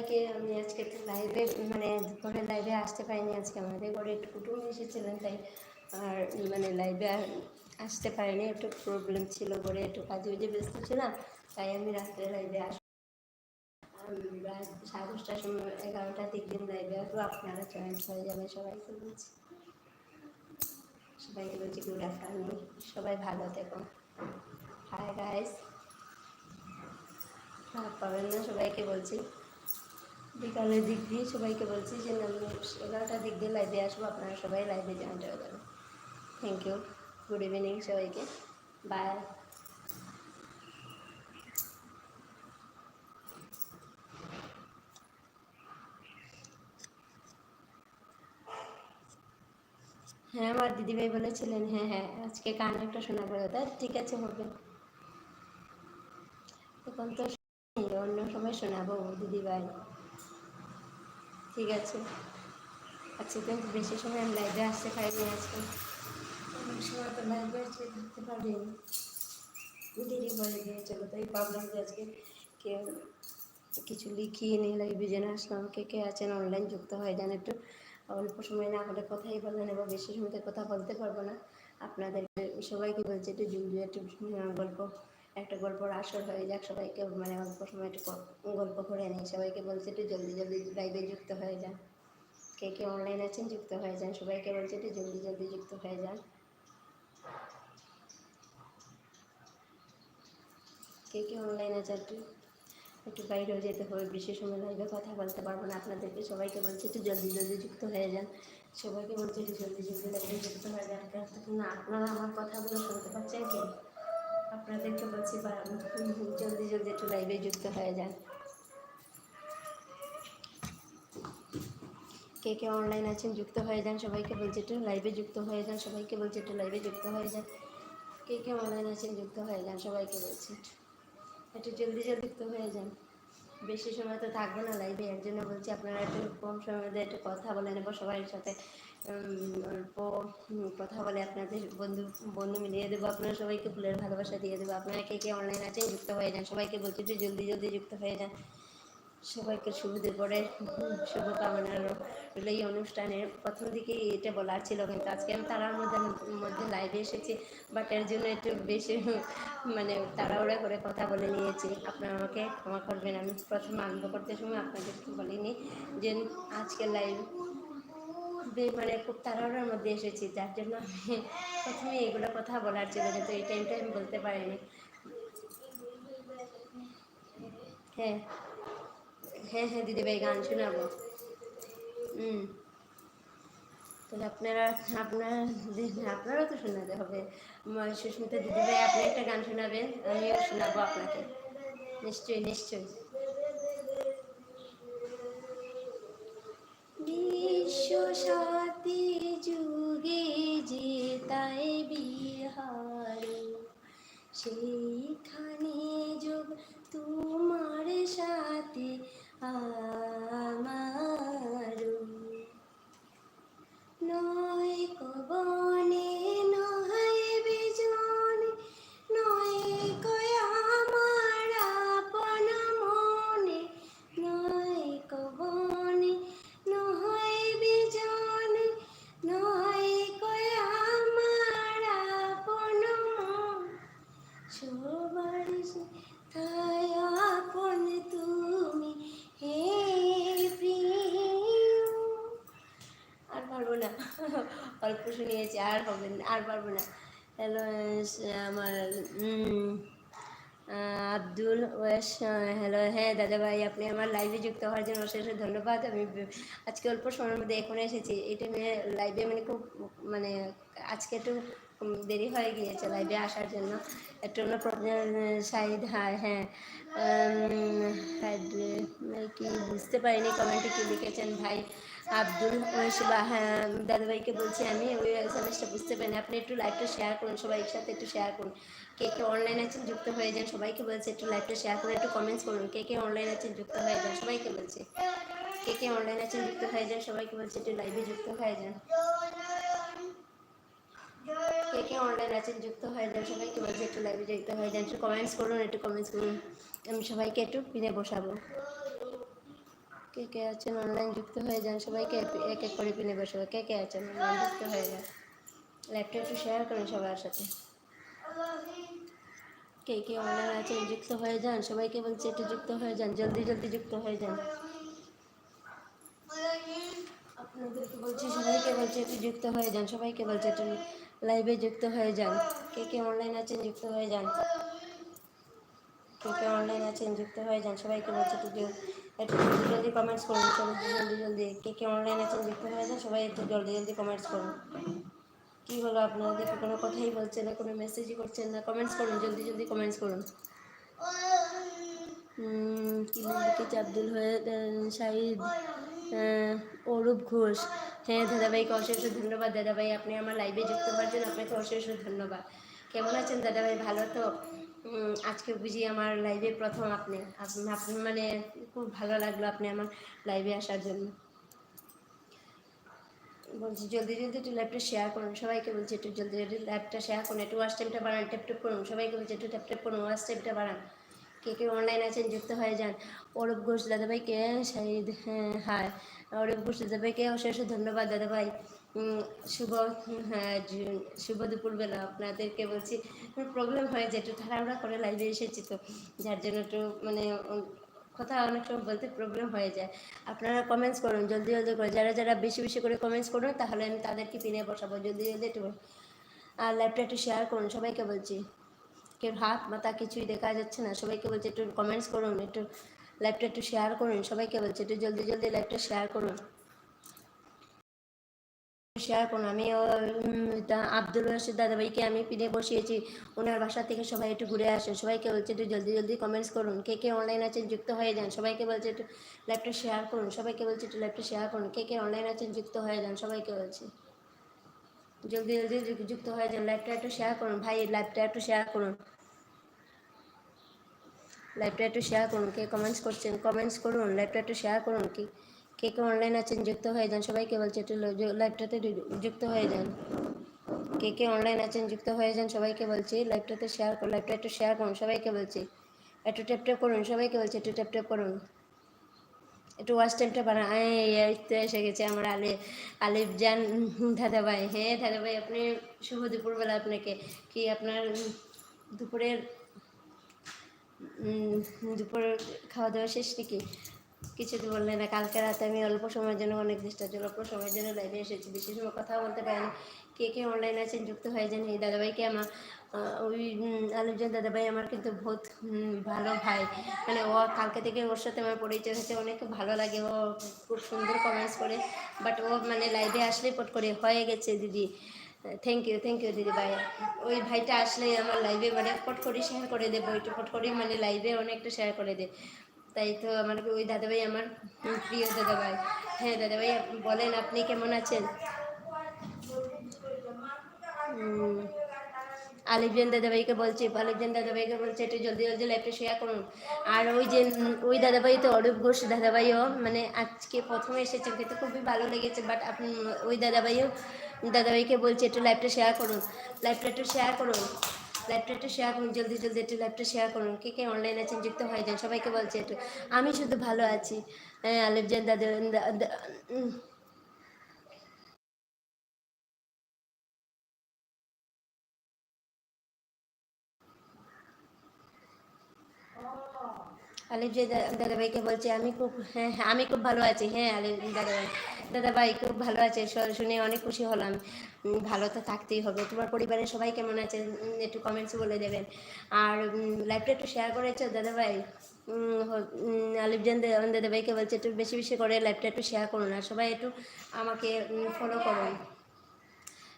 সবাইকে আমি আজকে একটু লাইভে মানে দুপুরে লাইভে আসতে পারিনি, আজকে আমাদের ঘরে একটু কুটুম এসেছিলেন, তাই আর মানে লাইভে আসতে পারিনি, একটু প্রবলেম ছিল, ঘরে একটু কাজে উজে ব্যস্ত ছিলাম, তাই আমি রাত্রে লাইভে আস সাড়ে দশটার সময় এগারোটার দিক লাইভে আসব, আপনারা জয়েন হয়ে যাবেন সবাইকে বলছি সবাইকে বলছি গুড আফটারনুন সবাই ভালো থেকো। হাই গাইস পাবেন না, সবাইকে বলছি। বিকালের দিক দিয়ে সবাইকে বলছি যে আমি এগারোটার দিক দিয়ে লাইভে আসব, আপনারা সবাই লাইভে জয়েন হয়ে যাবেন। থ্যাংক ইউ গুড ইভিনিং সবাইকে। বাই হ্যাঁ আমার দিদিভাই বলেছিলেন হ্যাঁ হ্যাঁ আজকে গান একটা শোনাবো দাদা। ঠিক আছে, হবে। এখন তো অন্য সময় শোনাবো দিদিভাই ঠিক আছে। আজকে তো বেশি সময় আমি লাইভে আসতে পারিনি আজকে। অনেক সময় তো লাইভে আজকে থাকতে পারিনি। দেরি করে দিয়েছিল তাই ভাবলাম যে আজকে কেউ কিছু লিখিয়ে নিয়ে লাইভে যেন আসলাম। কে কে আছেন? অনলাইন যুক্ত হয়ে, যান একটু অল্প সময় না হলে কথাই বলে নেব বেশি সময়তে কথা বলতে পারব না। আপনাদের সবাইকে বলছি, একটু জলদি একটু গল্প একটা গল্পর আসর হয়ে যাক, সবাইকে মানে অল্প সময় একটু গল্প করে নিই, সবাইকে বলছি একটু জলদি জলদি লাইভে যুক্ত হয়ে যান। কে কে অনলাইন আছেন যুক্ত হয়ে যান, সবাইকে বলছি একটু জলদি জলদি যুক্ত হয়ে যান। কে কে অনলাইন আছে একটু? একটু বাইরেও যেতে হবে, বেশি সময় লাইভে কথা বলতে পারব না আপনাদেরকে, সবাইকে বলছি একটু জলদি জলদি যুক্ত হয়ে যান। সবাইকে বলছি একটু জলদি জলদি লাইভে যুক্ত হয়ে যান আপনারা আমার কথাগুলো শুনতে পাচ্ছেন কি? আপনাদেরকে বলছি জলদি জলদি একটু লাইভে যুক্ত হয়ে যান। কে কে অনলাইন আছেন, যুক্ত হয়ে যান, সবাইকে বলছি একটু লাইভে যুক্ত হয়ে যান, সবাইকে বলছি একটু লাইভে যুক্ত হয়ে যান। কে কে অনলাইন আছেন, যুক্ত হয়ে যান, সবাইকে বলছি একটু। জলদি জলদি যুক্ত হয়ে যান। বেশি সময় তো থাকব না লাইভে এর জন্য বলছি, আপনারা একটু কম সময়ের মধ্যে একটু কথা বলে নেব সবার সাথে। অল্প কথা বলে আপনাদের বন্ধু বন্ধু মিলিয়ে দেবো, আপনারা সবাইকে ফুলের ভালোবাসা দিয়ে দেবো। আপনারা কে কে অনলাইন আছেন যুক্ত হয়ে যান, সবাইকে বলছি যে জলদি জলদি যুক্ত হয়ে যান। সবাইকে শুভ দুপুরের শুভকামনা রইল। এই অনুষ্ঠানের প্রথম দিকে এটা বলার ছিল, কিন্তু আজকে আমি তারার মধ্যে মধ্যে লাইভে এসেছি বাট এর জন্য একটু বেশি মানে তাড়াহুড়া করে কথা বলে নিয়েছি। আপনারা আমাকে ক্ষমা করবেন, আমি প্রথম আরম্ভ করতে সময় আপনাদেরকে বলিনি যে আজকে লাইভ মানে খুব তাড়াহুড়ার মধ্যে এসেছি, যার জন্য আমি প্রথমে এগুলো কথা বলার ছিল, কিন্তু এই টাইমটা আমি বলতে পারিনি। হ্যাঁ হ্যাঁ হ্যাঁ দিদিভাই, গান শোনাবো। হুম। তাহলে আপনারা আপনারা আপনারাও তো শোনাতে হবে। সুস্মিতা দিদিভাই, আপনি একটা গান শোনাবেন, আমিও শোনাবো আপনাকে। নিশ্চয়ই নিশ্চয়ই। সাথী যুগে যে তাই বিহার সেইখানে অল্প শুনিয়েছি আর হবে না, আর পারব না। হ্যালো আমার আব্দুল ওয়েস হ্যালো হ্যাঁ দাদা ভাই আপনি আমার লাইভে যুক্ত হওয়ার জন্য অশেষ ধন্যবাদ। আমি আজকে অল্প সময়ের মধ্যে এখন এসেছি। এই টাইমে লাইভে মানে খুব মানে আজকে একটু দেরি হয়ে গিয়েছে লাইভে আসার জন্য। একটু অন্য প্রবলেম সাইড হ্যাঁ হ্যাঁ কি বুঝতে পারিনি কমেন্টে কি লিখেছেন ভাই। আব্দুল হ্যাঁ দাদাভাইকে বলছি আমি, ওই এসএমএসটা বুঝতে পারিনি। আপনি একটু লাইভটা শেয়ার করুন, সবাই একসাথে একটু শেয়ার করুন। কে কে অনলাইন আছেন, যুক্ত হয়ে যান, সবাইকে বলছি একটু লাইভটা শেয়ার করুন, একটু কমেন্টস করুন। কে কে অনলাইন আছেন, যুক্ত হয়ে যান, সবাইকে বলছি। কে কে অনলাইন আছেন, যুক্ত হয়ে যান, সবাইকে বলছি একটু লাইভে যুক্ত হয়ে যান। কে কে অনলাইন আছেন, যুক্ত হয়ে যান, সবাইকে বলছি একটু লাইভে যুক্ত হয়ে যান, একটু কমেন্টস করুন, একটু কমেন্টস করুন। আমি সবাইকে একটু পিনে বসাবো। কে কে আছেন? অনলাইন যুক্ত হয়ে যান। সবাইকে এক- এক করে পিনে বসে। কে কে আছেন? অনলাইন যুক্ত হয়ে যান। লাইভটা একটু শেয়ার করুন সবার সাথে। কে কে অনলাইন আছেন? যুক্ত হয়ে যান। সবাইকে বলছি, একটু যুক্ত হয়ে যান। জলদি জলদি যুক্ত হয়ে যান। আপনাদেরকে বলছি, সবাইকে বলছি, একটু যুক্ত হয়ে যান। সবাইকে বলছি, একটু লাইভে যুক্ত হয়ে যান। কে কে অনলাইন আছেন? যুক্ত হয়ে যান। কে কে অনলাইন আছেন? যুক্ত হয়ে যান। সবাইকে বলছি, একটু একটু জলদি কমেন্টস করুন জলদি জলদি জলদি। কে কে অনলাইন আছেন হয়ে যান সবাই একটু জলদি জলদি কমেন্টস করুন। কী হলো আপনাদের? কোনো কথাই বলছেন না কোনো মেসেজই করছেন না। কমেন্টস করুন জলদি জলদি কমেন্টস করুন। উম, কি আব্দুল হয়ে শাহিদ অরূপ ঘোষ। হ্যাঁ দাদাভাইকে অশেষ ধন্যবাদ। দাদাভাই আপনি আমার লাইভে যুক্ত হওয়ার জন্য আপনাকে অশেষ ধন্যবাদ। কেমন আছেন দাদাভাই? ভালো তো? আজকে বুঝি আমার লাইভে প্রথম আপনি। আপ- আপনি মানে খুব ভালো লাগল আপনি আমার লাইভে আসার জন্য। বলছি, জলদি জলদি একটু লাইভটা শেয়ার করুন। সবাইকে বলছি, একটু জলদি জলদি লাইভটা শেয়ার করুন। একটু ওয়াচ টাইমটা বাড়ান ট্যাপ ট্যাপ করুন। সবাইকে বলছি, একটু ট্যাপ ট্যাপ করুন ওয়াচ টাইমটা বাড়ান। কে কে অনলাইন আছেন, যুক্ত হয়ে যান। অরূপ ঘোষ, দাদাভাইকে শাহিদ হ্যাঁ হায় অরূপ ঘোষ, দাদাভাইকে অশেষ ধন্যবাদ, দাদাভাই। শুভ হ্যাঁ শুভ দুপুরবেলা আপনাদেরকে বলছি প্রবলেম হয়ে যায় একটু তাড়াহুড়া করে লাইভে এসেছি তো, যার জন্য একটু মানে কথা অনেক সময় বলতে প্রবলেম হয়ে যায়। আপনারা কমেন্টস করুন, জলদি জলদি করে যারা যারা বেশি বেশি করে কমেন্টস করুন, তাহলে আমি তাদেরকে পিনে বসাবো। জলদি জলদি একটু আর লাইভটা একটু শেয়ার করুন, সবাইকে বলছি। কেউ হাত, মাথা কিছুই দেখা যাচ্ছে না, সবাইকে বলছি একটু কমেন্টস করুন, একটু লাইভটা একটু শেয়ার করুন, সবাইকে বলছি, একটু জলদি জলদি লাইভটা শেয়ার করুন। শেয়ার করুন আমি আব্দুল রশিদ দাদাভাইকে আমি পিনে বসিয়েছি। ওনার বাসা থেকে সবাই একটু ঘুরে আসেন। সবাইকে বলছে, একটু জলদি জলদি কমেন্টস করুন। কে কে অনলাইন আছেন, যুক্ত হয়ে যান। সবাইকে বলছে, একটু লাইভটা শেয়ার করুন। সবাইকে বলছে, একটু লাইভটা শেয়ার করুন। কে কে অনলাইন আছেন, যুক্ত হয়ে যান, সবাইকে বলছে। জলদি জলদি যুক্ত হয়ে যান লাইভটা একটু শেয়ার করুন। ভাই লাইভটা একটু শেয়ার করুন। লাইভটা একটু শেয়ার করুন। কে কমেন্টস করছেন কমেন্টস করুন। লাইভটা একটু শেয়ার করুন। কি কে কে অনলাইন আছেন, যুক্ত হয়ে যান, সবাইকে বলছি একটু লাইভটাতে যুক্ত হয়ে যান। কে কে অনলাইন আছেন, যুক্ত হয়ে যান, সবাইকে বলছি লাইভটাতে শেয়ার করুন লাইভটা একটু শেয়ার করুন, সবাইকে বলছি। একটু ট্যাপ ট্যাপ করুন, সবাইকে বলছি একটু ট্যাপ ট্যাপ করুন। একটু ওয়াচ টাইমটা বাড়ান। এই তো এসে গেছে আমার আলে, আলিফ জান। দাদাভাই হ্যাঁ দাদাভাই, আপনি শুভ দুপুরবেলা আপনাকে। কি আপনার দুপুরের দুপুর খাওয়া দাওয়া শেষ নাকি? কিছু তো বললেন না, কালকে রাতে আমি অল্প সময়ের জন্য অনেক ডিস্টার্ব অল্প সময়ের জন্য লাইভে এসেছি বেশি সময় কথা বলতে পারিনি কে কে অনলাইন আছেন, যুক্ত হয়ে যান এই দাদাভাইকে আমার ওই আলুজন দাদাভাই আমার কিন্তু বহুত ভালো ভাই। মানে ও কালকে থেকে ওর সাথে আমার পরিচয় হয়েছে, অনেক ভালো লাগে, ও খুব সুন্দর কমেন্টস করে। বাট ও মানে লাইভে আসলেই পট করে, হয়ে গেছে দিদি। থ্যাংক ইউ থ্যাংক ইউ দিদি ভাই। ওই ভাইটা আসলে আমার লাইভে মানে পট করে শেয়ার করে দেবো একটু পট করে মানে লাইভে অনেকটা শেয়ার করে দে। তাই তো আমার ওই দাদাভাই আমার প্রিয় দাদাভাই। হ্যাঁ দাদাভাই বলেন, আপনি কেমন আছেন? আলিফজান দাদাভাইকে বলছি, আলিফজান দাদাভাইকে বলছি, একটু জলদি জলদি লাইভটা শেয়ার করুন। আর ওই যে, ওই দাদাভাই তো অরূপ ঘোষ দাদাভাইও মানে আজকে প্রথমে এসেছেন কিন্তু খুবই ভালো লেগেছে বাট আপনি ওই দাদাভাইও, দাদাভাইকে বলছি, একটু লাইভটা শেয়ার করুন। লাইভটা একটু শেয়ার করুন। লাইভটা শেয়ার করুন, জলদি জলদি একটু লাইভটা শেয়ার করুন। কে কে অনলাইন আছেন, যুক্ত হয়ে যান, সবাইকে বলছি একটু। আমি শুধু ভালো আছি। হ্যাঁ আলিফজান দাদা আলিফ যে দাদাভাইকে বলছে, আমি খুব হ্যাঁ হ্যাঁ আমি খুব ভালো আছি। হ্যাঁ আলিফ দাদাভাই দাদাভাই খুব ভালো আছে শুনে অনেক খুশি হলাম। ভালো তো থাকতেই হবে। তোমার পরিবারের সবাই কেমন আছে একটু কমেন্টস বলে দেবেন। আর লাইভটা একটু শেয়ার করেছ দাদাভাই? উম, হ- আলিফজান দা- দাদাভাইকে বলছে একটু বেশি বেশি করে লাইভটা একটু শেয়ার করুন আর সবাই একটু আমাকে ফলো করুন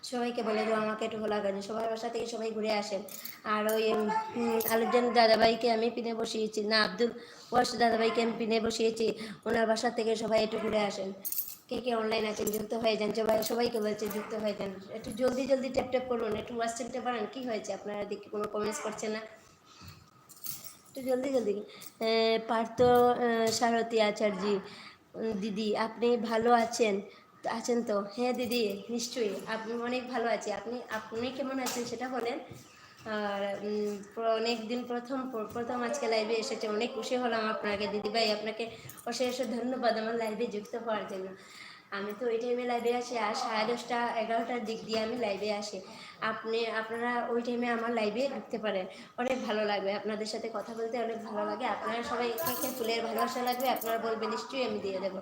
সবাইকে বলে দেবো আমাকে একটু ভোলা করেন সবার বাসা থেকে সবাই ঘুরে আসেন আর ওই উম, আলুজান দাদাভাইকে আমি পিনে বসিয়েছি। না আব্দুল ওয়াস দাদাভাইকে আমি পিনে বসিয়েছি। ওনার বাসা থেকে সবাই একটু ঘুরে আসেন। কে কে অনলাইন আছেন, যুক্ত হয়ে যান, সবাই, সবাইকে বলছে যুক্ত হয়ে যান। একটু জলদি জলদি ট্যাপ ট্যাপ করুন, একটু ওয়াচ টাইমটা বাড়ান কী হয়েছে? আপনারা দেখে কোনো কমেন্টস করছেন না? একটু জলদি জলদি। পার্থ সারথী আচার্যি দিদি, আপনি ভালো আছেন? আছেন তো? হ্যাঁ দিদি, নিশ্চয়ই। আপনি অনেক ভালো আছি। আপনি আপনি কেমন আছেন সেটা বলেন। আর অনেক দিন প্রথম প্রথম আজকে লাইভে এসেছে। অনেক খুশি হলাম আপনাকে, দিদিভাই আপনাকে অশেষ ধন্যবাদ আমার লাইভে যুক্ত হওয়ার জন্য। আমি তো ওই টাইমে লাইভে আসি আর সাড়ে দশটা, এগারোটার দিক দিয়ে আমি লাইভে আসি আপনি, আপনারা ওই টাইমে আমার লাইভে ঢুকতে পারেন। অনেক ভালো লাগবে। আপনাদের সাথে কথা বলতে অনেক ভালো লাগে। আপনারা সবাই ফুলের ভালোবাসা লাগবে। আপনারা বলবেন, নিশ্চয়ই আমি দিয়ে দেবো।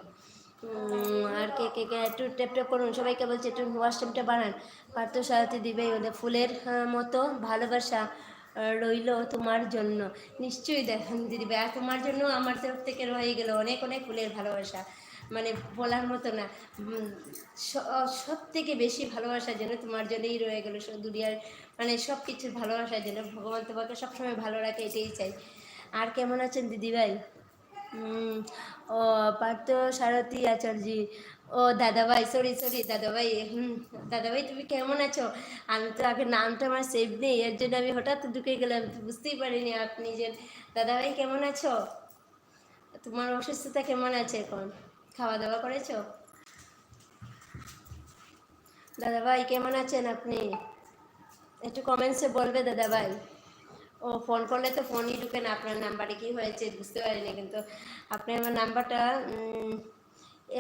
আর কে কে কে একটু ট্যাপ ট্যাপ করুন, সবাইকে বলছে একটু হোয়াটসঅ্যাপটা বানান। পার্থ সারাতে দিবে ওদের ফুলের মতো ভালোবাসা রইল তোমার জন্য। নিশ্চয়ই দেখেন দিদিভাই আর তোমার জন্য আমার তরফ থেকে রয়ে গেল অনেক অনেক ফুলের ভালোবাসা। মানে বলার মতো না সব থেকে বেশি ভালোবাসার জন্য তোমার জন্যই রয়ে গেলো। দুনিয়ার মানে সব কিছুর ভালোবাসার জন্য ভগবান তোমাকে সবসময় ভালো রাখে, এটাই চাই। আর কেমন আছেন দিদিভাই ও, পার্থ সারথী আচার্যি। ও, দাদাভাই সরি সরি দাদাভাই, হুম, দাদাভাই, তুমি কেমন আছো? আমি তো আগে নামটা আমার সেভ নেই, এর জন্য আমি হঠাৎ ঢুকে গেলাম বুঝতেই পারিনি আপনি যে, দাদাভাই কেমন আছো? তোমার অসুস্থতা কেমন আছে এখন? খাওয়া দাওয়া করেছ? দাদাভাই, কেমন আছেন আপনি? একটু কমেন্টসে বলবে দাদাভাই। ও ফোন করলে তো ফোনই ঢুকে না, আপনার নাম্বারে কি হয়েছে বুঝতে পারিনি, কিন্তু আপনি আমার নাম্বারটা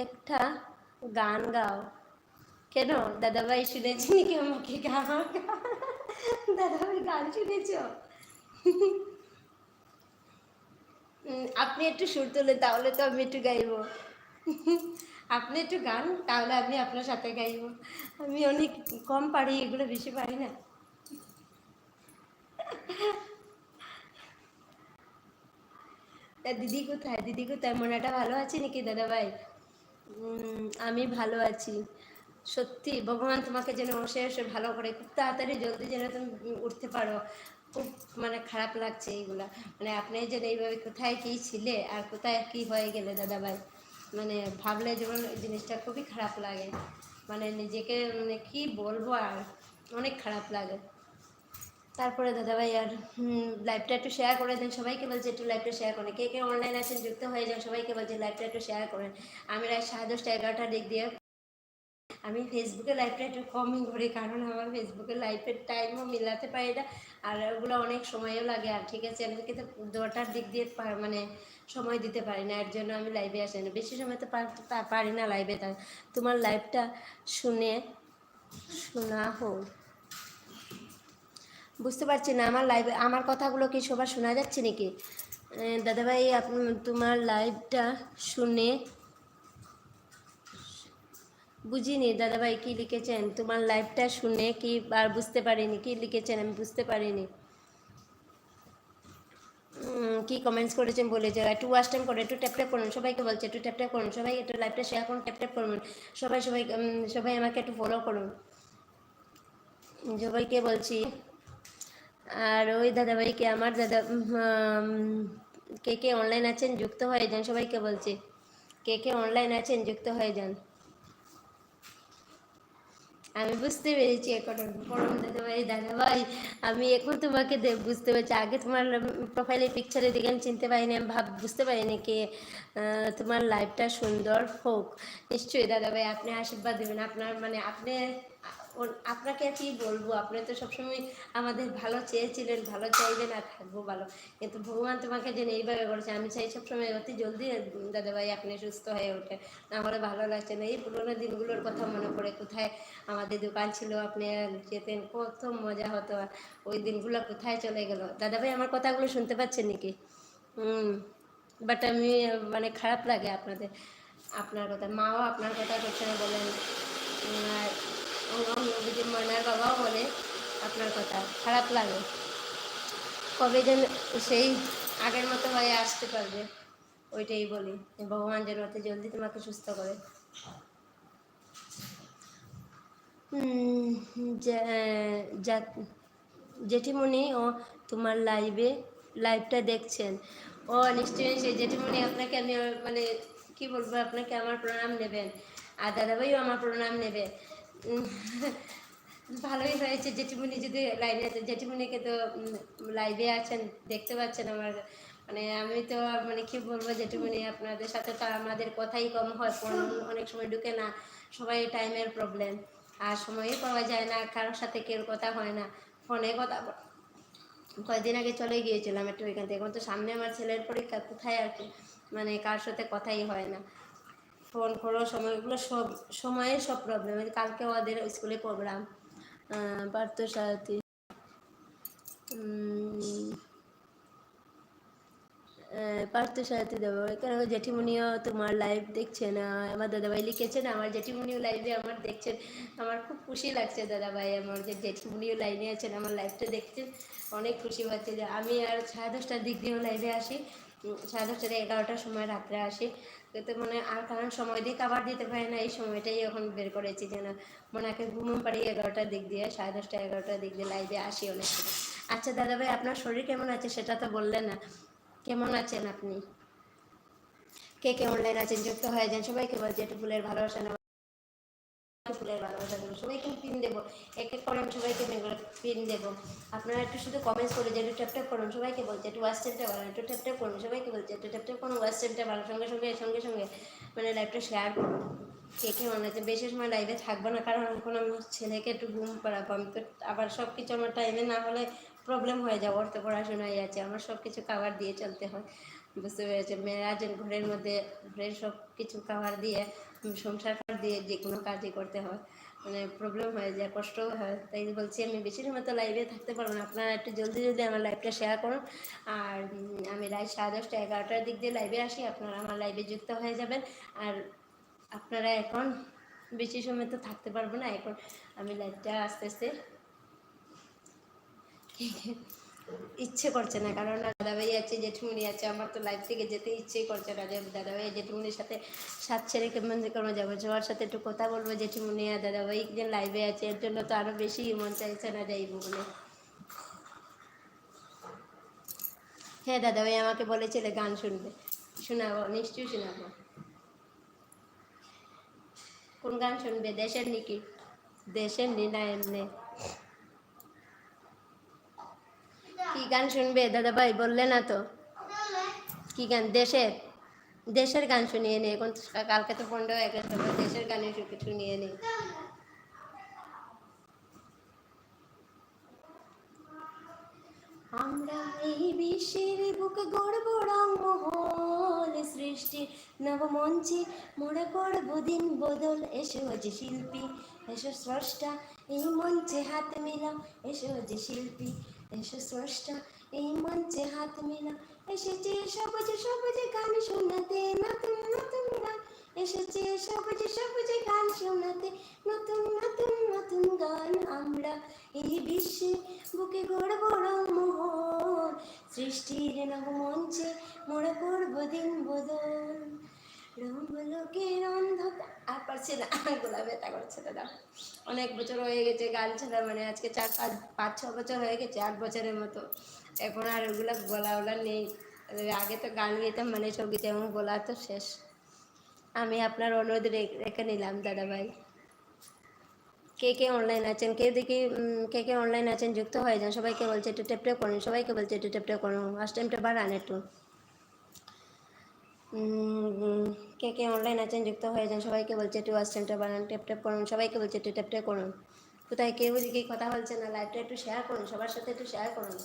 একটা গান গাও। কেন? দাদাভাই শুনেছি নাকি আমাকে গান দাদাভাই গান শুনেছ? আপনি একটু সুর তুলে, তাহলে তো আমি একটু গাইবো। আপনি একটু গান, তাহলে আমি আপনার সাথে গাইবো। আমি অনেক কম পারি, এগুলো বেশি পারি না। তা দিদি কোথায়? দিদি কোথায়? মনাটা ভালো আছে নাকি দাদা ভাই আমি ভালো আছি। সত্যি, ভগবান তোমাকে যেন বসে এসে ভালো করে খুব তাড়াতাড়ি জলদি যেন তুমি উঠতে পারো। খুব মানে খারাপ লাগছে এইগুলা। মানে আপনি যেন এইভাবে কোথায় কী ছিলে আর কোথায় কী হয়ে গেলে দাদা ভাই মানে ভাবলে যেমন জিনিসটা খুবই খারাপ লাগে। মানে নিজেকে মানে কী বলব আর অনেক খারাপ লাগে। তারপরে দাদাভাই আর লাইভটা একটু শেয়ার করে দেন সবাইকে বলছে একটু লাইভটা শেয়ার করেন। কে কে অনলাইন আছেন, যুক্ত হয়ে যান সবাইকে বলছে লাইভটা একটু শেয়ার করেন। আমি রাত সাড়ে দশটা, এগারোটার দিক দিয়ে। আমি ফেসবুকে লাইভটা একটু কমই করি, কারণ আমার ফেসবুকে লাইভের টাইমও মিলাতে পারি না। আর ওগুলো অনেক সময়ও লাগে, আর ঠিক আছে, আমি কিন্তু দশটার দিক দিয়ে মানে সময় দিতে পারি না, এর জন্য আমি লাইভে আসি না। বেশি সময় তো পারি না লাইভে তোমার লাইভটা শুনে, শোনা হোক। বুঝতে পারছি না, আমার লাইভ আমার কথাগুলো কি সবার শোনা যাচ্ছে নাকি? দাদাভাই তোমার লাইভটা শুনে বুঝিনি, দাদাভাই কি লিখেছেন? তোমার লাইভটা শুনে কি আর বুঝতে পারিনি, কি লিখেছেন? আমি বুঝতে পারিনি। কি কমেন্টস করেছেন বলে যে একটু ওয়াশ টাইম করে একটু ট্যাপ ট্যাপ করুন, সবাইকে বলছে, একটু ট্যাপ ট্যাপ করুন, সবাই একটু লাইভটা শেয়ার করুন ট্যাপ ট্যাপ করুন, সবাই সবাই সবাই আমাকে একটু ফলো করুন। সবাইকে বলছি আর ওই দাদাভাইকে আমার দাদা কে কে অনলাইন আছেন, যুক্ত হয়ে যান, সবাইকে বলছি। কে কে অনলাইন আছেন, যুক্ত হয়ে যান। আমি বুঝতে পেরেছি এখন, পরম দাদাভাই দাদাভাই, আমি এখন তোমাকে বুঝতে পেরেছি। আগে তোমার প্রোফাইলে পিকচারে দেখে আমি চিনতে পারিনি, আমি ভাব, বুঝতে পারিনি কি তোমার লাইফটা সুন্দর হোক। নিশ্চয়ই দাদাভাই, আপনি আশীর্বাদ দেবেন, আপনার মানে আপনি আপনাকে আর কি বলব? আপনি তো সবসময় আমাদের ভালো চেয়েছিলেন, ভালো চাইবেন আর থাকব ভালো। কিন্তু ভগবান তোমাকে যেন এইভাবে করেছে, আমি চাই সবসময় অতি জলদি দাদাভাই আপনি সুস্থ হয়ে ওঠে না হলে ভালো লাগছে না, এই পুরোনো দিনগুলোর কথা মনে পড়ে, কোথায় আমাদের দোকান ছিল, আপনি যেতেন, কত মজা হতো ওই দিনগুলো কোথায় চলে গেল? দাদাভাই আমার কথাগুলো শুনতে পাচ্ছেন নাকি? হুম বাট আমি মানে খারাপ লাগে আপনাদের, আপনার কথা, মাও আপনার কথা সবসময় বলেন। আর অভিজিৎ ময়নার বাবাও বলে আপনার কথা। খারাপ লাগে। কবে যেন সেই আগের মতো হয়ে আসতে পারবে, ওইটাই বলি। ভগবান যেন অতি জলদি তোমাকে সুস্থ করে। জেঠিমণি ও তোমার লাইভে লাইভটা দেখছেন। ও নিশ্চয়ই সেই জেঠিমণি আপনাকে আমি মানে কি বলব, আপনাকে আমার প্রণাম নেবেন। আর দাদাভাইও আমার প্রণাম নেবে। ভালোই হয়েছে। জেঠিমণি যদি লাইনে আছে জেঠিমণিকে তো লাইভে আছেন, দেখতে পাচ্ছেন আমার মানে আমি তো মানে কি বলব, জেঠিমণি আপনাদের সাথে তো আমাদের কথাই কম হয় ফোন অনেক সময় ঢুকে না, সবাই টাইমের প্রবলেম আর সময়ই পাওয়া যায় না, কারোর সাথে কেউ কথা হয় না ফোনে কথা কয়েকদিন আগে চলে গিয়েছিলাম একটু ওইখান থেকে, এখন তো সামনে আমার ছেলের পরীক্ষা, কোথায় আর কি মানে কার সাথে কথাই হয় না। ফোন করো সময়গুলো সব সময়ে সব প্রবলেম কালকে ওদের স্কুলে প্রোগ্রাম পার্থ সাথী পার্থ সাথী দেবো। কেন জেঠিমুনিও তোমার লাইভ দেখছেন আমার দাদাভাই লিখেছেন আমার জেঠিমুনিও লাইভে আমার দেখছেন আমার খুব খুশি লাগছে দাদাভাই, আমার যে জেঠিমুনিও লাইনে আছেন, আমার লাইভটা দেখছেন। অনেক খুশি হচ্ছে যে আমি আর সাড়ে দশটার দিক দিয়েও লাইভে আসি। সাড়ে দশটা এগারোটার সময় রাত্রে আসি। কিন্তু মনে আর কারণ সময় দিয়ে খাবার দিতে পারে না, এই সময়টাই এখন বের করেছি যেন মোনাকে ঘুমন পারি এগারোটার দিক দিয়ে, সাড়ে দশটা, এগারোটার দিক দিয়ে লাইভে আসি অনেক আচ্ছা আচ্ছা দাদাভাই, আপনার শরীর কেমন আছে সেটা তো বললেন না। কেমন আছেন আপনি? কে কে অনলাইন আছেন? যুক্ত হয়ে যান সবাইকে বলছি, একটু ফুলের ভালোবাসা ফুলের ভালোবাসা দেবো। সবাইকে পিন দেবো। এক এক করে আমি সবাইকে পিন দেবো। আপনারা একটু শুধু কমেন্টস করে যে একটু ট্যাপ ট্যাপ করুন, সবাইকে বলছে, একটু হোয়াটসঅ্যাপটা বাড়ান, একটু ট্যাপ ট্যাপ করুন। সবাইকে বলছে, একটু ট্যাপ ট্যাপ করুন হোয়াটসঅ্যাপটা বাড়ান। সঙ্গে সঙ্গে সঙ্গে সঙ্গে মানে লাইভটা শেয়ার করুন। কে কে মনে হচ্ছে বেশি সময় লাইভে থাকব না, কারণ এখন আমি ছেলেকে একটু ঘুম পাড়াবো। আমি তো আবার সব কিছু আমার টাইমে না হলে প্রবলেম হয়ে যাবে। ওর তো পড়াশোনাই আছে আমার সব কিছু খাবার দিয়ে চলতে হয়। বুঝতে পেরেছে মেয়েরা আছেন ঘরের মধ্যে, ঘরের সব কিছু খাবার দিয়ে সংসার দিয়ে যে কোনো কাজই করতে হয়। মানে প্রবলেম হয়ে যায় কষ্টও হয়, তাই বলছি আমি বেশি সময় তো লাইভে থাকতে পারব না। আপনারা একটু জলদি জলদি আমার লাইভটা শেয়ার করুন। আর আমি রাত সাড়ে দশটা, এগারোটার দিক দিয়ে লাইভে আসি, আপনারা আমার লাইভে যুক্ত হয়ে যাবেন। আর আপনারা এখন বেশি সময় তো থাকতে পারব না, এখন আমি লাইভটা আস্তে আস্তে ইচ্ছে করছে না, কারণ দাদাভাই আছে জেঠুমুনি আছে, আমার তো লাইফ থেকে যেতে ইচ্ছেই করছে না যে দাদাভাই জেঠুমুনির সাথে সাত ছেড়ে কেমন কেমন যাব। সবার সাথে একটু কথা বলব জেঠুমুনি আর দাদাভাই যে লাইভে আছে, এর জন্য তো আরও বেশি মন চাইছে না যাইবো বলে। হ্যাঁ দাদাভাই আমাকে বলেছিলে গান শুনবে। শোনাবো, নিশ্চয়ই শোনাবো। কোন গান শুনবে? দেশের নিকি, দেশের নি না এমনি। কি গান শুনবে? দাদা ভাই বললে না তো। কি গান? দেশের। দেশের গান শুনিয়ে নে। এখন কালকে তো পনেরো এক দেশের গানে শুনিয়ে নে। আমরা এই বিশ্বের বুকে গড়ব রঙমহল সৃষ্টির নবমঞ্চে মোড়ে করব দিন বদল। এসো যে শিল্পী, এসো স্রষ্টা, এই মঞ্চে হাত মিলাও। এসো যে শিল্পী এসো স্রষ্টা, এই মঞ্চে হাত মিলাও এসেছে সবুজে সবুজে গান শোনাতে, নতুন নতুন গান। এসেছে সবুজে সবুজে গান শোনাতে, নতুন নতুন নতুন গান আমরা। এই বিশ্বে বুকে গড়ব রঙমোহন সৃষ্টির নব মঞ্চে মোড়া করব দিন বদল রঙলোকের অন্ধকার আর পারছি না গোলা ব্যথা করছে দাদা অনেক বছর হয়ে গেছে গান ছাড়া মানে আজকে চার পাঁচ পাঁচ ছ বছর হয়ে গেছে, আট বছরের মতো। এখন আর ওগুলো গলা ওলা নেই। আগে তো গান গেতাম মানে সঙ্গীতে এবং গলা তো শেষ। আমি আপনার অনুরোধ রেখে নিলাম, দাদাভাই। কে কে অনলাইন আছেন? কে দেখি কে কে অনলাইন আছেন? যুক্ত হয়ে যান, সবাইকে বলছে, একটু টেপটে করুন, সবাইকে বলছে, একটু টেপটে করুন ফার্স্ট টাইমটা বাড়ান একটু। কে কে অনলাইন আছেন, যুক্ত হয়ে যান, সবাইকে বলছে একটু ফার্স্ট বানান ট্যাপ টেপ করুন, সবাইকে বলছে একটু টেপ টেপ করুন। কোথায় কেউ যদি কথা বলছে না লাইভটা একটু শেয়ার করুন, সবার সাথে একটু শেয়ার করুন।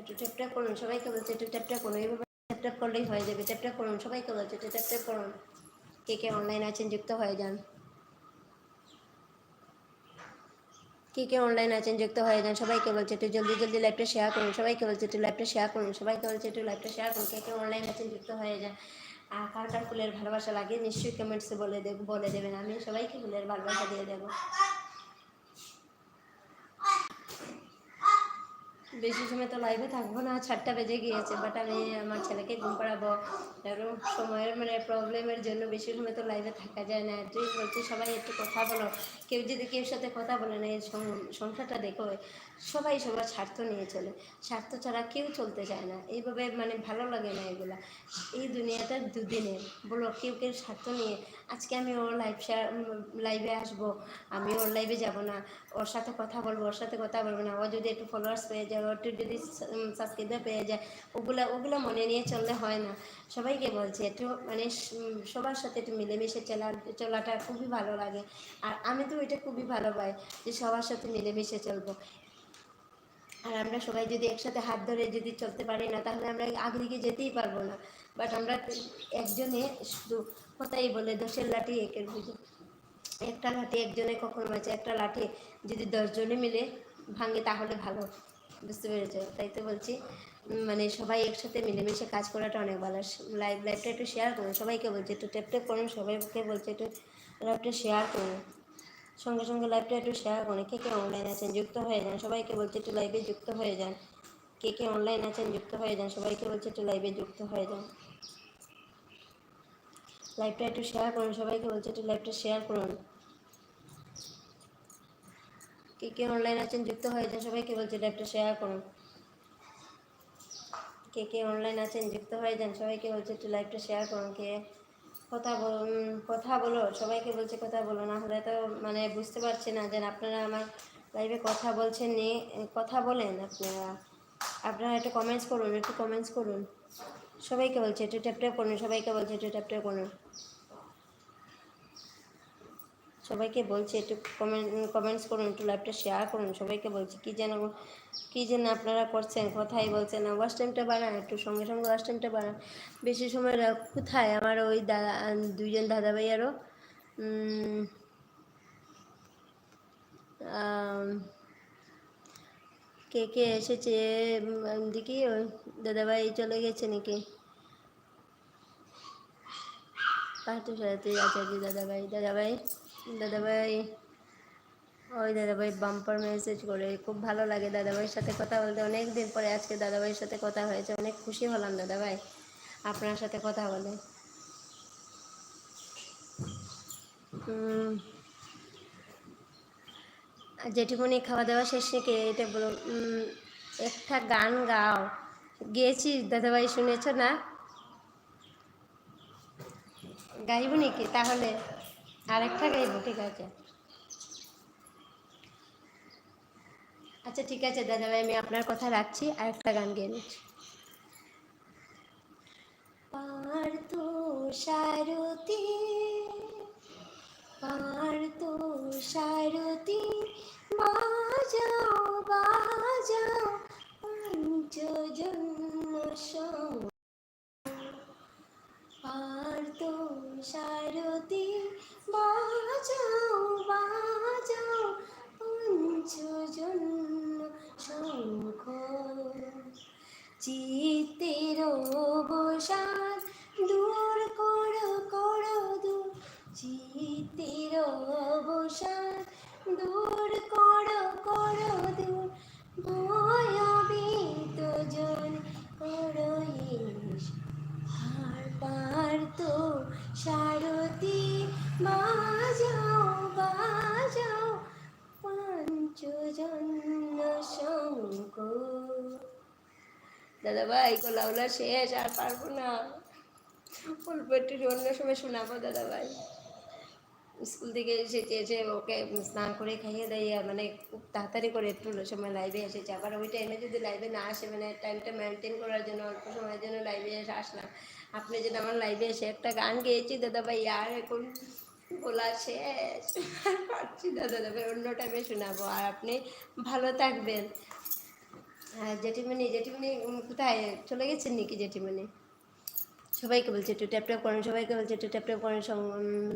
একটু টেপ টেপ করুন, সবাইকে বলছে একটু টেপ টেপ করুন, এইভাবে টেপ টেপ করলেই হয়ে যাবে টেপ টেপ করুন, সবাইকে বলছে একটু টেপ টেপ করুন। কে কে অনলাইন আছেন, যুক্ত হয়ে যান। কে কে অনলাইন আছেন, যুক্ত হয়ে যান, সবাইকে বলছে একটু জলদি জলদি লাইভটা শেয়ার করুন, সবাইকে বলছে একটু লাইভটা শেয়ার করুন, সবাইকে বলছে একটু লাইভটা শেয়ার করুন, কে কে অনলাইন আছেন, যুক্ত হয়ে যান। আর কার কার ফুলের ভালোবাসা লাগে, নিশ্চয়ই কমেন্টসে বলে দেব, বলে দেবেন, আমি সবাইকে ফুলের ভালোবাসা দিয়ে দেবো। বেশি সময় তো লাইভে থাকব না চারটা বেজে গিয়েছে বাট আমি আমার ছেলেকে ঘুম পাড়াবো। এবং সময়ের মানে প্রবলেমের জন্য বেশি সময় তো লাইভে থাকা যায় না। তুই বলছি, সবাই একটু কথা বলো। কেউ যদি কেউ সাথে কথা বলে না, এই সংসারটা দেখো, সবাই সবার স্বার্থ নিয়ে চলে। স্বার্থ ছাড়া কেউ চলতে চায় না। এইভাবে মানে ভালো লাগে না এগুলা। এই দুনিয়াটা দুদিনের। বলো, কেউ কেউ স্বার্থ নিয়ে আজকে আমি ওর লাইভ লাইভে আসব। আমি ওর লাইভে যাব না। ওর সাথে কথা বলব, ওর সাথে কথা বলব না। ও যদি একটু ফলোয়ার্স পেয়ে যায়, ও একটু যদি সাবস্ক্রাইবার পেয়ে যায়, ওগুলো ওগুলো মনে নিয়ে চললে হয় না। সবাইকে বলছি, একটু মানে সবার সাথে একটু মিলেমিশে চলা, চলাটা খুবই ভালো লাগে। আর আমি তো এটা খুবই ভালো পাই যে সবার সাথে মিলেমিশে চলবো। আর আমরা সবাই যদি একসাথে হাত ধরে যদি চলতে পারি না, তাহলে আমরা আগে দিকে যেতেই পারব না। বাট আমরা একজনে শুধু কথাই বলে, দশের লাঠি একের বুঝে। একটা লাঠি একজনে কখন বাঁচে, একটা লাঠি যদি দশজনে মিলে ভাঙে তাহলে ভালো। বুঝতে পেরেছ? তাই তো বলছি। মানে সবাই একসাথে মিলেমিশে কাজ করাটা অনেক ভালো লাইভ লাইভটা একটু শেয়ার করুন। সবাইকে বলছি, একটু ট্যাপ ট্যাপ করুন, সবাইকে বলছি, একটু লাইভটা শেয়ার করুন। সঙ্গে সঙ্গে লাইভটা একটু শেয়ার করুন। কে কে অনলাইন আছেন, যুক্ত হয়ে যান? সবাইকে বলছি, একটু লাইভে যুক্ত হয়ে যান। কে কে অনলাইন আছেন, যুক্ত হয়ে যান? সবাইকে বলছি, একটু লাইভে যুক্ত হয়ে যান। লাইভটা একটু শেয়ার করুন, সবাইকে বলছি একটু লাইভটা শেয়ার করুন। কে কে অনলাইন আছেন, যুক্ত হয়ে যান, সবাইকে বলছি লাইভটা শেয়ার করুন। কে কে অনলাইন আছেন, যুক্ত হয়ে যান, সবাইকে বলছি একটু লাইভটা শেয়ার করুন, কে কথা বল কথা বলো, সবাইকে বলছে কথা বলো না হলে তো মানে বুঝতে পারছি না যেন আপনারা আমার লাইভে কথা বলছেন নি, কথা বলেন আপনারা। আপনারা একটু কমেন্টস করুন, একটু কমেন্টস করুন। সবাইকে বলছে একটু ট্যাপ করুন সবাইকে বলছে একটু ট্যাপ করুন। সবাইকে বলছি একটু কমেন্ট কমেন্টস করুন একটু লাইভটা শেয়ার করুন। সবাইকে বলছি কী যেন কী যেন আপনারা করছেন কথাই বলছেন ওয়াশ টাইমটা বাড়ান একটু সঙ্গে সঙ্গে ওয়াশ টাইমটা বাড়ান। বেশি সময় কোথায়? আমার ওই দাদা দুইজন দাদা উম, আম, কে কে এসেছে দেখি দাদাভাই চলে গেছে নাকি? পাঁচটা সাথে কি দাদাভাই দাদাভাই দাদাভাই, ওই দাদাভাই বাম্পার মেসেজ করে, খুব ভালো লাগে দাদাভাইয়ের সাথে কথা বলতে। অনেক দিন পরে আজকে দাদাভাইয়ের সাথে কথা হয়েছে, অনেক খুশি হলাম দাদাভাই, আপনার সাথে কথা বলে। আর জেঠিমণি খাওয়া দাওয়া শেষ নাকি এটা বলো একটা গান গাও। গেয়েছি, দাদাভাই শুনেছ না? গাইব নাকি? তাহলে আরেকটা গাইব, ঠিক আছে। আচ্ছা ঠিক আছে, দাদাভাই, আমি আপনার কথা রাখছি, আরেকটা গান গেয়ে নিচ্ছি। পার তো সারতি পার তো সারতি বাজাও বাজাও, পঞ্চজন্ম সং পার্থ সারথি বাজাও বাজাও পঞ্চজন্য শঙ্খ চিত্তের অবসাদ ভাই গোলাউলা শেষ, আর পারব না। অল্প একটু অন্য সময় শোনাবো, দাদা ভাই। স্কুল থেকে এসেছে এসে ওকে স্নান করে খাইয়ে দেয় মানে খুব তাড়াতাড়ি করে একটু সময় লাইভে এসেছে আবার ওই টাইমে যদি লাইভে না আসে মানে টাইমটা মেনটেন করার জন্য, অল্প সময়ের জন্য লাইভে এসে আসলাম। আপনি যদি আমার লাইভে এসে একটা গান গেয়েছি, দাদা ভাই, আর এখন বলা শেষ। পারছি না, দাদা ভাই, অন্য টাইমে শোনাবো। আর আপনি ভালো থাকবেন। জেঠিমণি জেঠিমণি উম, কোথায়? চলে গেছেন নাকি জেঠিমণি? সবাইকে বলছি একটু ট্যাপ ট্যাপ করুন সবাইকে বলছি একটু ট্যাপ ট্যাপ করুন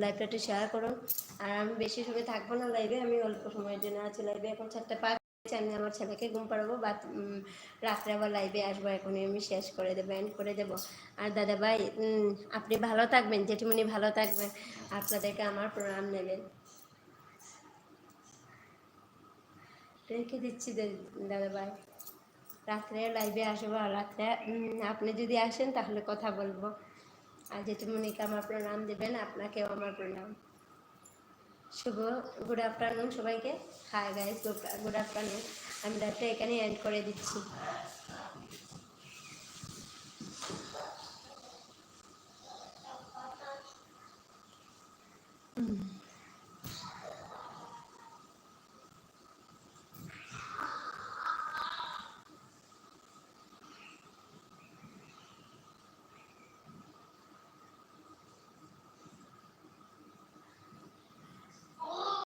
লাইভটা একটু শেয়ার করুন। আর আমি বেশি সময় থাকব না লাইভে আমি অল্প সময়ের জন্য আছি লাইভে এখন চারটে পাঁচ আমি আমার ছেলেকে ঘুম পাড়াবো বা রাত্রে আবার লাইভে আসব এখনই আমি শেষ করে দেবো এন্ড করে দেবো। আর দাদা ভাই আপনি ভালো থাকবেন জেঠিমণি ভালো থাকবেন। আপনাদেরকে আমার প্রণাম নেবেন। রেখে দিচ্ছি দাদা ভাই রাত্রে লাইভে আসব রাত্রে আপনি যদি আসেন তাহলে কথা বলব। আর জেঠিমণিকে আমার প্রণাম দেবেন, আপনাকেও আমার প্রণাম। শুভ গুড আফটারনুন সবাইকে। হাই গাইস গুড আফটারনুন আমি রাত্রে এখানে এন্ড করে দিচ্ছি। হুম।